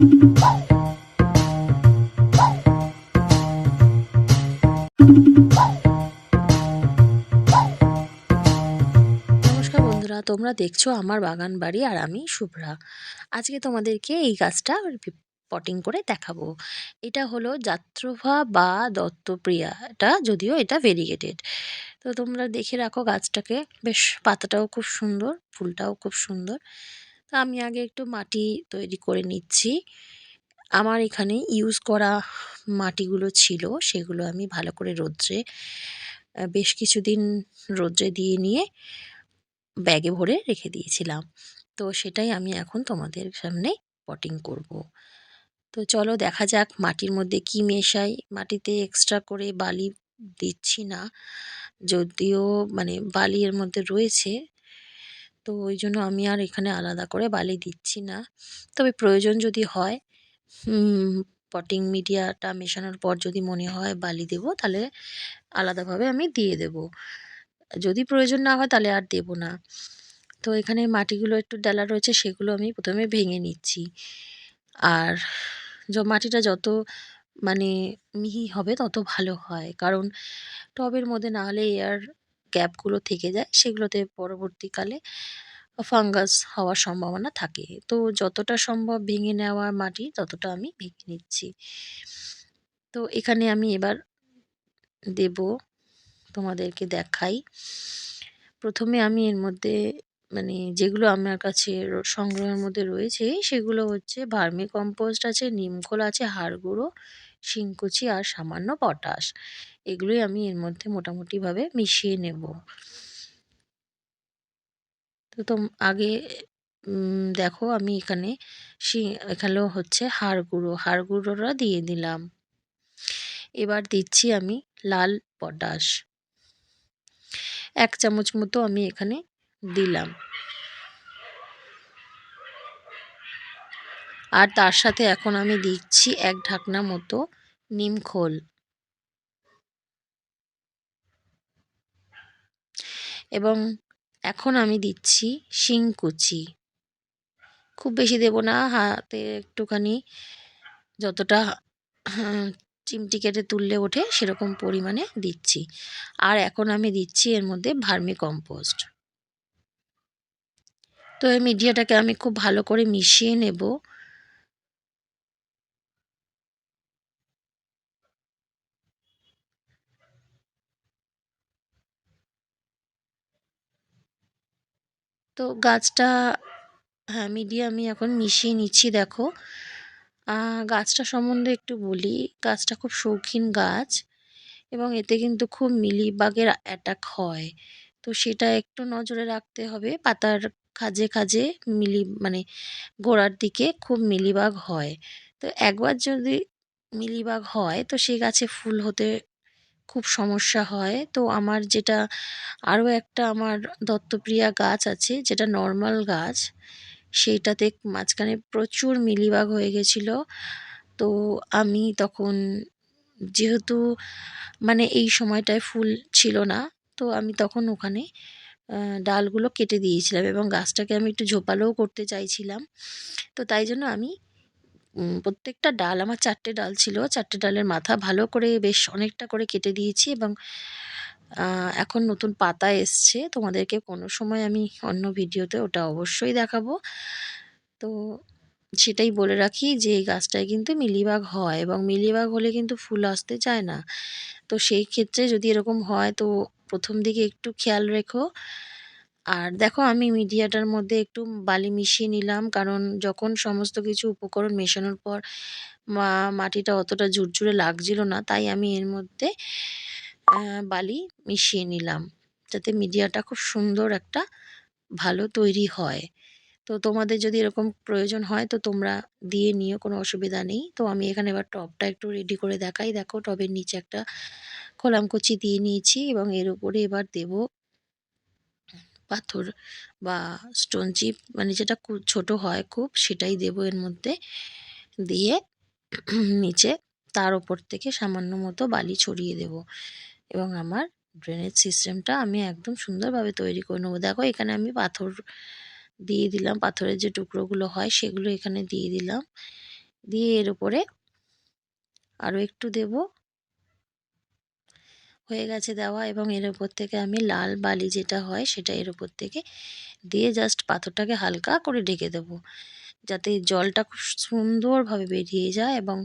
নমস্কার তোমরা দেখছ আমার বাগান বাড়ি আর আমি শুভ্রা। আজকে তোমাদেরকে এই গাছটা পটিং করে দেখাবো। এটা হলো যাত্রভা বা দত্তপ্রিয়া এটা যদিও এটা ভেরিগেটেড তো তোমরা দেখে রাখো গাছটাকে। বেশ পাতাটাও খুব সুন্দর, ফুলটাও খুব সুন্দর। তো আমি আগে একটু মাটি তৈরি করে নিচ্ছি। আমার এখানে ইউজ করা মাটিগুলো ছিল, সেগুলো আমি ভালো করে রোদ্রে বেশ কিছুদিন রোদ্রে দিয়ে নিয়ে ব্যাগে ভরে রেখে দিয়েছিলাম। তো সেটাই আমি এখন তোমাদের সামনে পটিং করব। তো চলো দেখা যাক মাটির মধ্যে কি মেশাই। মাটিতে এক্সট্রা করে বালি দিচ্ছি না, যদিও মানে বালি এর মধ্যে রয়েছে তো ওই জন্য আমি আর এখানে আলাদা করে বালি দিচ্ছি না। তবে প্রয়োজন যদি হয় পটিং মিডিয়াটা মেশানোর পর যদি মনে হয় বালি দেব, তাহলে আলাদাভাবে আমি দিয়ে দেব। যদি প্রয়োজন না হয় তাহলে আর দেব না। তো এখানে মাটিগুলো একটু ডালা রয়েছে, সেগুলো আমি প্রথমে ভেঙে নিচ্ছি। আর মাটিটা যত মানে মিহি হবে তত ভালো হয়। কারণ টবের মধ্যে না হলে এয়ার গ্যাপগুলো থেকে যায়, সেগুলোতে পরবর্তীকালে ফাঙ্গাস হওয়ার সম্ভাবনা থাকে। তো যতটা সম্ভব ভেঙে নেওয়া মাটি ততটা আমি ভেঙে নিচ্ছি। তো এখানে আমি এবার দেব তোমাদেরকে দেখাই। প্রথমে আমি এর মধ্যে মানে যেগুলো আমার কাছে সংগ্রহের মধ্যে রয়েছে সেগুলো হচ্ছে ভার্মি কম্পোস্ট আছে নিমখোল আছে, হাড় গুঁড়ো, শিংকুচি আর সামান্য পটাশ। এগুলোই আমি এর মধ্যে মোটামুটিভাবে মিশিয়ে নেব। তো তোম আগে দেখো আমি এখানে শি এখানেও হচ্ছে হাড় গুঁড়ো, হাড় গুঁড়োটা দিয়ে দিলাম। এবার দিচ্ছি আমি লাল পটাশ। এক চামচ মতো আমি এখানে দিলাম। আর তার সাথে এখন আমি দিচ্ছি এক ঢাকনা মতো নিমখোল এবং এখন আমি দিচ্ছি শিং কুচি। খুব বেশি দেব না হাতে একটুখানি যতটা হ্যাঁ, চিমটি কেটে তুললে ওঠে সেরকম পরিমাণে দিচ্ছি। আর এখন আমি দিচ্ছি এর মধ্যে ভার্মি কম্পোস্ট। তো এই মিডিয়াটাকে আমি খুব ভালো করে মিশিয়ে নেব। তো গাছটা হ্যাঁ মিডিয়া আমি এখন মিশিয়ে নিচ্ছি, দেখো। গাছটা সম্বন্ধে একটু বলি। গাছটা খুব শৌখিন গাছ এবং এতে কিন্তু খুব মিলিবাগের অ্যাটাক হয়। তো সেটা একটু নজরে রাখতে হবে। পাতার খাজে খাজে মিলি মানে গোড়ার দিকে খুব মিলিবাগ হয়। তো একবার যদি মিলিবাগ হয়, তো সেই গাছে ফুল হতে খুব সমস্যা হয়। তো আমার যেটা, আরও একটা আমার দত্তপ্রিয়া গাছ আছে, যেটা নর্মাল গাছ, সেইটাতে মাঝখানে প্রচুর মিলিবাগ হয়ে গেছিল। তো আমি তখন যেহেতু মানে এই সময়টায় ফুল ছিল না, তো আমি তখন ওখানে ডালগুলো কেটে দিয়েছিলাম এবং গাছটাকে আমি একটু ঝোপালোও করতে চাইছিলাম। তো তাই জন্য আমি প্রত্যেকটা ডাল, আমার চারটে ডাল ছিল। চারটে ডালের মাথা ভালো করে বেশ অনেকটা করে কেটে দিয়েছি এবং এখন নতুন পাতা এসছে। তোমাদেরকে কোনো সময় আমি অন্য ভিডিওতে ওটা অবশ্যই দেখাবো। তো সেটাই বলে রাখি যে, এই গাছটায় কিন্তু মিলিবাগ হয় এবং মিলিবাগ হলে কিন্তু ফুল আসতে চায় না। তো সেই ক্ষেত্রে যদি এরকম হয়, তো প্রথম দিকে একটু খেয়াল রেখো। আর দেখো আমি মিডিয়াটার মধ্যে একটু বালি মিশিয়ে নিলাম। কারণ যখন সমস্ত কিছু উপকরণ মেশানোর পর মাটিটা অতটা ঝুরঝুরে লাগছিল না, তাই আমি এর মধ্যে বালি মিশিয়ে নিলাম। যাতে মিডিয়াটা খুব সুন্দর একটা ভালো তৈরি হয়। তো তোমাদের যদি এরকম প্রয়োজন হয়, তো তোমরা দিয়ে নিও, কোনো অসুবিধা নেই। তো আমি এখানে এবার টবটা একটু রেডি করে দেখাই। দেখো টবের নিচে একটা খোলামকুচি দিয়ে নিয়েছি এবং এর উপরে এবার দেব পাথর বা স্টোন চিপ মানে যেটা ছোট হয় খুব, সেটাই দেব এর মধ্যে। দিয়ে নিচে তার ওপর থেকে সামান্য মতো বালি ছড়িয়ে দেব। এবং আমার ড্রেনেজ সিস্টেমটা আমি একদম সুন্দরভাবে তৈরি করে নেব। দেখো, এখানে আমি পাথর দিয়ে দিলাম। পাথরের যে টুকরোগুলো হয়, সেগুলো এখানে দিয়ে দিলাম। দিয়ে এর উপরে আরও একটু দেব। হয়ে গেছে দেওয়া এবং এর উপর থেকে আমি লাল বালি যেটা হয় সেটা এর উপর থেকে দিয়ে জাস্ট পাথরটাকে হালকা করে ঢেকে দেবো। যাতে জলটা খুব সুন্দরভাবে বেরিয়ে যায় এবং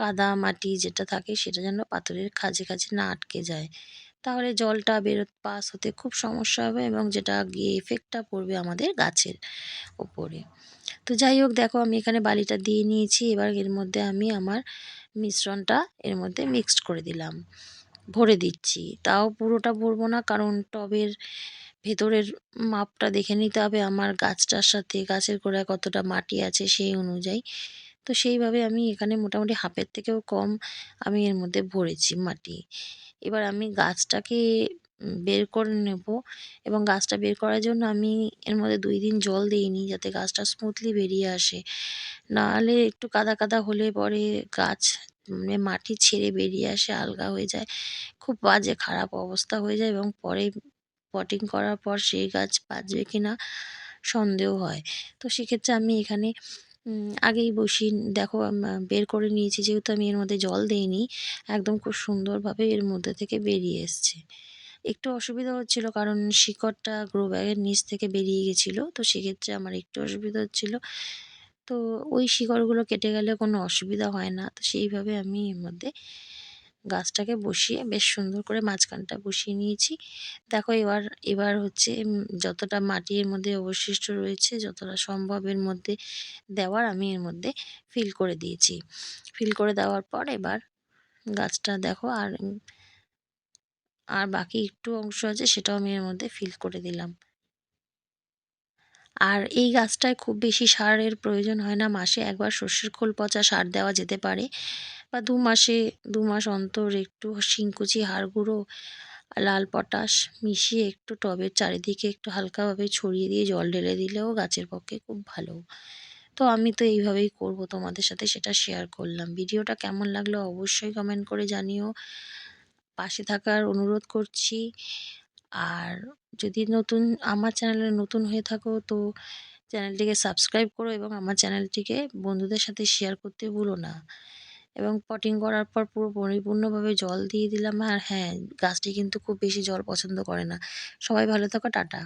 কাদা মাটি যেটা থাকে সেটা যেন পাথরের খাঁজে খাঁজে না আটকে যায়। তাহলে জলটা বেরো পাস হতে খুব সমস্যা হবে এবং যেটা গিয়ে এফেক্টটা পড়বে আমাদের গাছের ওপরে তো যাই হোক, দেখো আমি এখানে বালিটা দিয়ে নিয়েছি। এবার এর মধ্যে আমি আমার মিশ্রণটা এর মধ্যে মিক্সড করে দিলাম। ভরে দিচ্ছি। তাও পুরোটা ভরবো না কারণ টবের ভেতরের মাপটা দেখে নিতে হবে আমার গাছটার সাথে গাছের গোড়ায় কতটা মাটি আছে সেই অনুযায়ী। তো সেইভাবে আমি এখানে মোটামুটি হাফের থেকেও কম আমি এর মধ্যে ভরেছি মাটি। এবার আমি গাছটাকে বের করে নেব এবং গাছটা বের করার জন্য আমি এর মধ্যে দুই দিন জল দিইনি যাতে গাছটা স্মুথলি বেরিয়ে আসে। নাহলে একটু কাদা কাদা হলে পরে গাছ মানে মাটি ছেড়ে বেরিয়ে আসে, আলগা হয়ে যায়। খুব বাজে, খারাপ অবস্থা হয়ে যায় এবং পরে পটিং করার পর সেই গাছ বাঁচবে কি না সন্দেহ হয়। তো সেক্ষেত্রে আমি এখানে আগেই বসিয়ে, দেখো বের করে নিয়েছি। যেহেতু আমি এর মধ্যে জল দিইনি, একদম খুব সুন্দরভাবে এর মধ্যে থেকে বেরিয়ে এসছে। একটু অসুবিধা হচ্ছিল কারণ শিকড়টা গ্রো ব্যাগের নিচ থেকে বেরিয়ে গেছিল। তো সেক্ষেত্রে আমার একটু অসুবিধা হচ্ছিল। তো ওই শিকড়গুলো কেটে গেলে কোনো অসুবিধা হয় না। তো সেইভাবে আমি এর মধ্যে গাছটাকে বসিয়ে বেশ সুন্দর করে মাঝখানটা বসিয়ে নিয়েছি। দেখো এবার এবার হচ্ছে যতটা মাটির মধ্যে অবশিষ্ট রয়েছে, যতটা সম্ভব এর মধ্যে দেওয়ার আমি এর মধ্যে ফিল করে দিয়েছি। ফিল করে দেওয়ার পর এবার গাছটা দেখো আর আর বাকি একটু অংশ আছে সেটাও আমি এর মধ্যে ফিল করে দিলাম। আর এই গাছটায় খুব বেশি সারের প্রয়োজন হয় না। মাসে একবার সর্ষের খোল পচা সার দেওয়া যেতে পারে বা দু মাসে, দু মাস অন্তর একটু শিংকুচি হাড় গুঁড়ো লাল পটাশ মিশিয়ে একটু টবের চারিদিকে একটু হালকাভাবে ছড়িয়ে দিয়ে জল ঢেলে দিলেও গাছের পক্ষে খুব ভালো। তো আমি তো এইভাবেই করব তোমাদের সাথে সেটা শেয়ার করলাম। ভিডিওটা কেমন লাগল অবশ্যই কমেন্ট করে জানিও। পাশে থাকার অনুরোধ করছি। আর যদি নতুন, আমার চ্যানেলে নতুন হয়ে থাকো, তো চ্যানেলটিকে সাবস্ক্রাইব করো এবং আমার চ্যানেলটিকে বন্ধুদের সাথে শেয়ার করতে ভুলো না। এবং পটিং করার পর পুরো পরিপূর্ণভাবে জল দিয়ে দিলাম। আর হ্যাঁ গাছটি কিন্তু খুব বেশি জল পছন্দ করে না। সবাই ভালো থাকো, টাটা।